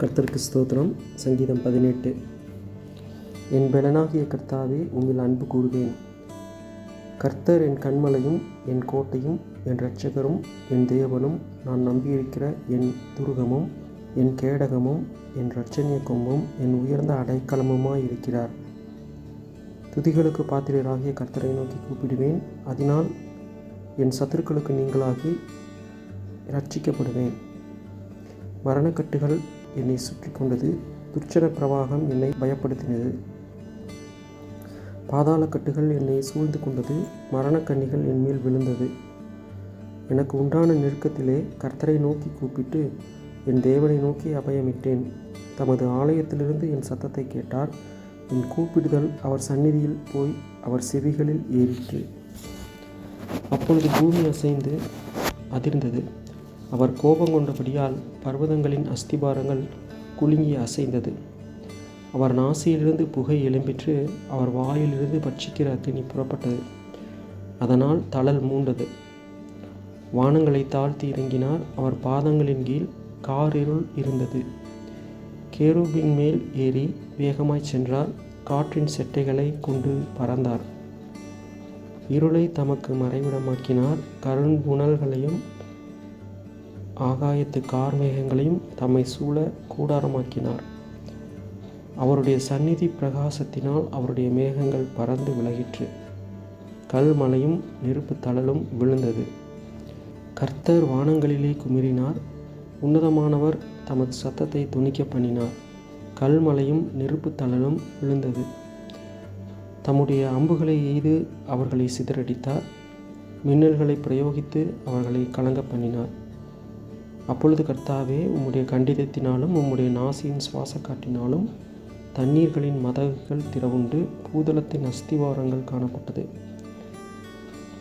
கர்த்தருக்கு ஸ்தோத்திரம். சங்கீதம் பதினெட்டு. என் பெலனாகிய கர்த்தாவே உங்கள் அன்பு கூறுவேன். கர்த்தர் என் கண்மலையும் என் கோட்டையும் என் இரட்சகரும் என் தேவனும் நான் நம்பியிருக்கிற என் துருகமும் என் கேடகமும் என் இரட்சணிய கொம்பும் என் உயர்ந்த அடைக்கலமுமாய் இருக்கிறார். துதிகளுக்கு பாத்திரராகிய கர்த்தரை நோக்கி கூப்பிடுவேன். அதனால் என் சத்துருக்களுக்கு நீங்களாகி ரட்சிக்கப்படுவேன் மரணக்கட்டுகள் என்னை சுற்றி கொண்டது துர்ச்சன பிரவாகம் என்னை பயப்படுத்தினது. பாதாளக்கட்டுகள் என்னை சூழ்ந்து கொண்டது மரணக்கண்ணிகள் என் மேல் விழுந்தது. எனக்கு உண்டான நெருக்கத்திலே கர்த்தரை நோக்கி கூப்பிட்டு என் தேவனை நோக்கி அபயமிட்டேன். தமது ஆலயத்திலிருந்து என் சத்தத்தை கேட்டார். என் கூப்பிடுதல் அவர் சந்நிதியில் போய் அவர் செவிகளில் ஏறிற்று. அப்பொழுது பூமி அசைந்து அதிர்ந்தது. அவர் கோபம் கொண்டபடியால் பர்வதங்களின் அஸ்திபாரங்கள் குலுங்கி அசைந்தது. அவர் நாசியிலிருந்து புகை எழும்பிற்று அவர் வாயிலிருந்து பட்சிக்கிற அக்கினி புறப்பட்டது. அதனால் தளல் மூண்டது. வானங்களை தாழ்த்தி இறங்கினார். அவர் பாதங்களின் கீழ் காரிருள் இருந்தது. கேரூபின் மேல் ஏறி வேகமாய் சென்றார். காற்றின் செட்டைகளை கொண்டு பறந்தார். இருளை தமக்கு மறைவிடமாக்கினார். கருண் புனல்களையும் ஆகாயத்து கார்மேகங்களையும் தம்மை சூழ கூடாரமாக்கினார். அவருடைய சந்நிதி பிரகாசத்தினால் அவருடைய மேகங்கள் பறந்து விலகிற்று. கல்மலையும் நெருப்பு தளலும் விழுந்தது. கர்த்தர் வானங்களிலே குமிறினார் உன்னதமானவர் தமது சத்தத்தை துணிக்க பண்ணினார். கல்மலையும் நெருப்பு தளலும் விழுந்தது. தம்முடைய அம்புகளை எய்து அவர்களை சிதறடித்தார். மின்னல்களை பிரயோகித்து அவர்களை கலங்க பண்ணினார். அப்பொழுது கர்த்தாவே உம்முடைய கண்டிதத்தினாலும் உம்முடைய நாசியின் சுவாச காட்டினாலும் தண்ணீர்களின் மதகுகள் திறவுண்டு பூதளத்தின் அஸ்திவாரங்கள் காணப்பட்டது.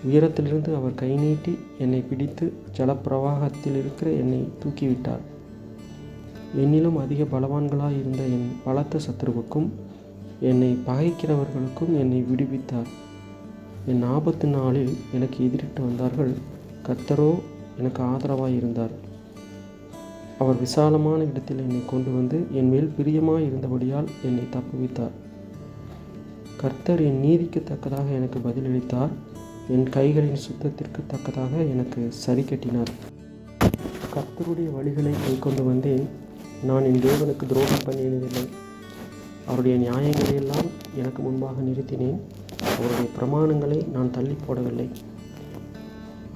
உயரத்திலிருந்து அவர் கை நீட்டி என்னை பிடித்து ஜலப்பிரவாகத்தில் இருக்கிற என்னை தூக்கிவிட்டார். என்னிலும் அதிக பலவான்களாக இருந்த என் பலத்த சத்துருவுக்கும் என்னை பகைக்கிறவர்களுக்கும் என்னை விடுவித்தார். என் ஆபத்து நாளில் எனக்கு எதிரிட்டு வந்தார்கள். கர்த்தரோ எனக்கு ஆதரவாக இருந்தார் அவர் விசாலமான இடத்தில் என்னை கொண்டு வந்து என் மேல் பிரியமாக இருந்தபடியால் என்னை தப்புவித்தார். கர்த்தர் என் நீதிக்கு தக்கதாக எனக்கு பதிலளித்தார். என் கைகளின் சுத்தத்திற்கு தக்கதாக எனக்கு சரி கட்டினார். கர்த்தருடைய வழிகளை கைக்கொண்டு வந்தேன். நான் என் தேவனுக்கு துரோகம் பண்ணியதில்லை அவருடைய நியாயங்களையெல்லாம் எனக்கு முன்பாக நிறுத்தினேன். அவருடைய பிரமாணங்களை நான் தள்ளி போடவில்லை.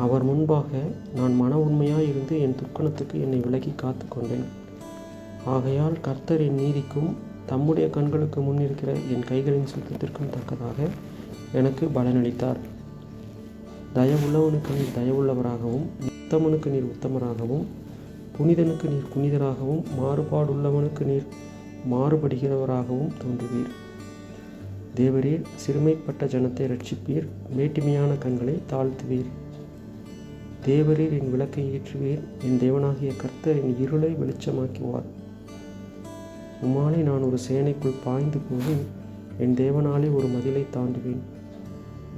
அவர் முன்பாக நான் மன உண்மையாய் இருந்து என் துக்கணத்துக்கு என்னை விலகி காத்து கொண்டேன். ஆகையால் கர்த்தர் என் நீதிக்கும் தம்முடைய கண்களுக்கு முன்னிருக்கிற என் கைகளின் சுத்தத்திற்கும் தக்கதாக எனக்கு பலனளித்தார். தயவுள்ளவனுக்கு நீர் தயவுள்ளவராகவும் உத்தமனுக்கு நீர் உத்தமராகவும் புனிதனுக்கு நீர் புனிதராகவும் மாறுபாடுள்ளவனுக்கு நீர் மாறுபடுகிறவராகவும் தோன்றுவீர். தேவரீர் சிறுமைப்பட்ட ஜனத்தை ரட்சிப்பீர் மேட்டிமையான கண்களை தாழ்த்துவீர். தேவரீர் என் விளக்கை ஏற்றுவீர் என் தேவனாகிய கர்த்தர் என் இருளை வெளிச்சமாக்குவார். உம்மாலே நான் ஒரு சேனைக்குள் பாய்ந்து போவேன். என் தேவனாலே ஒரு மதிலை தாண்டுவேன்.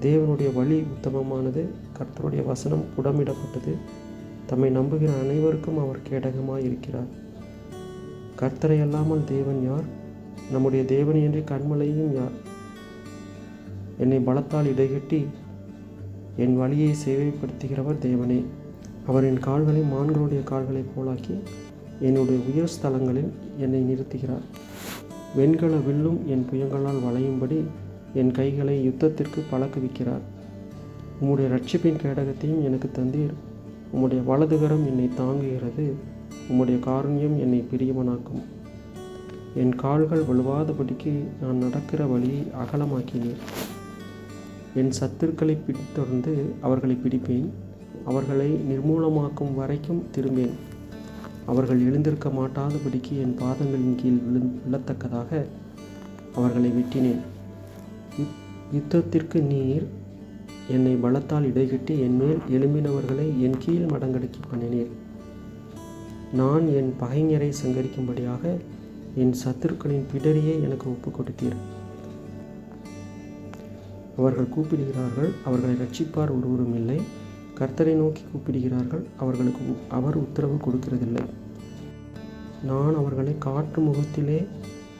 தேவனுடைய வழி உத்தமமானது. கர்த்தருடைய வசனம் புடமிடப்பட்டது. தம்மை நம்புகிற அனைவருக்கும் அவர் கேடகமாக இருக்கிறார் கர்த்தரை அல்லாமல் தேவன் யார்? நம்முடைய தேவனையின்றி கண்மலையும் யார்? என்னை பலத்தால் இடைகட்டி என் வழியை சேவைப்படுத்துகிறவர் தேவனே. அவர் என் கால்களை மான்களுடைய கால்களைப் போலாக்கி என்னுடைய உயர் ஸ்தலங்களில் என்னை நிறுத்துகிறார். வெண்கல வில்லும் என் புயங்களால் வளையும்படி என் கைகளை யுத்தத்திற்கு பழக்குவிக்கிறார். உம்முடைய ரட்சிப்பின் கேடகத்தையும் எனக்கு தந்தீர். உம்முடைய வலதுகரம் என்னை தாங்குகிறது. உம்முடைய காரண்யம் என்னை பிரியவனாக்கும். என் கால்கள் வலுவாதபடிக்கு நான் நடக்கிற வழியை அகலமாக்கினீர். என் சத்துருக்களை பின்தொடர்ந்து அவர்களை பிடிப்பேன். அவர்களை நிர்மூலமாக்கும் வரைக்கும் திரும்பேன். அவர்கள் எழுந்திருக்க மாட்டாதபடிக்கு என் பாதங்களின் கீழ் விழு விழத்தக்கதாக அவர்களை வெட்டினேன். யுத்தத்திற்கு நீர் என்னை பலத்தால் இடைகட்டி என் மேல் எழும்பினவர்களை என் கீழ் மடங்கடக்கி பண்ணினீர். நான் என் பகைஞரை சங்கரிக்கும்படியாக என் சத்துருக்களின் பிடரியை எனக்கு ஒப்பு கொடுத்தீர் அவர்கள் கூப்பிடுகிறார்கள் அவர்களை ரட்சிப்பார் ஒருவரும் இல்லை. கர்த்தரை நோக்கி கூப்பிடுகிறார்கள் அவர்களுக்கு அவர் உத்தரவு கொடுக்கிறதில்லை. நான் அவர்களை காற்று முகத்திலே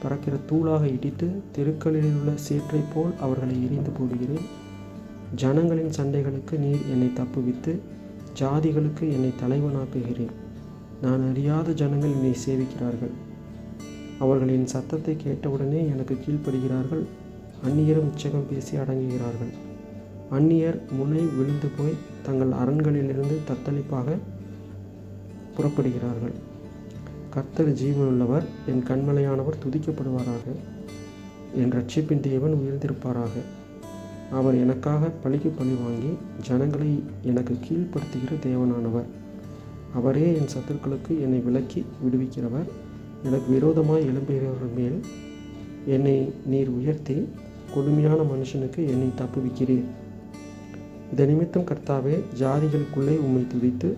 பறக்கிற தூளாக இடித்து தெருக்களில் உள்ள சேற்றைப் போல் அவர்களை எரிந்து போடுகிறேன். ஜனங்களின் சண்டைகளுக்கு நீர் என்னை தப்புவித்து ஜாதிகளுக்கு என்னை தலைவனாக்குகிறேன். நான் அறியாத ஜனங்கள் என்னை சேவிக்கிறார்கள். அவர்களின் சத்தத்தை கேட்டவுடனே எனக்கு கீழ்ப்படுகிறார்கள். அந்நியரும் உச்சகம் பேசி அடங்குகிறார்கள். அந்நியர் முனை விழுந்து போய் தங்கள் அரண்களிலிருந்து தத்தளிப்பாக புறப்படுகிறார்கள். கர்த்தர் ஜீவனுள்ளவர் என் கண்மலையானவர் துதிக்கப்படுவாராக என் ரட்சிப்பின் தேவன் உயர்ந்திருப்பாராக. அவர் எனக்காக பழிக்கு பழி வாங்கி ஜனங்களை எனக்கு கீழ்ப்படுத்துகிற தேவனானவர். அவரே என் சத்துருக்களுக்கு என்னை விலக்கி விடுவிக்கிறவர். எனக்கு விரோதமாய் எழும்புகிறவர் மேல் என்னை நீர் உயர்த்தி கொடுமையான மனுஷனுக்கு என்னை தப்புவிக்கிறேன் இதை கர்த்தாவே ஜாதிகளுக்குள்ளே உம்மை துதித்து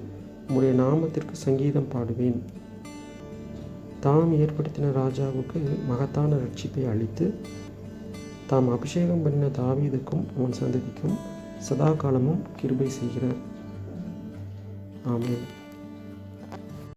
உம்முடைய நாமத்திற்கு சங்கீதம் பாடுவேன். தாம் ஏற்படுத்தின ராஜாவுக்கு மகத்தான ரட்சிப்பை அளித்து தாம் அபிஷேகம் பண்ணின தாவீதுக்கும் அவன் சந்ததிக்கும் சதா காலமும் கிருபை செய்கிறார். ஆமேன்.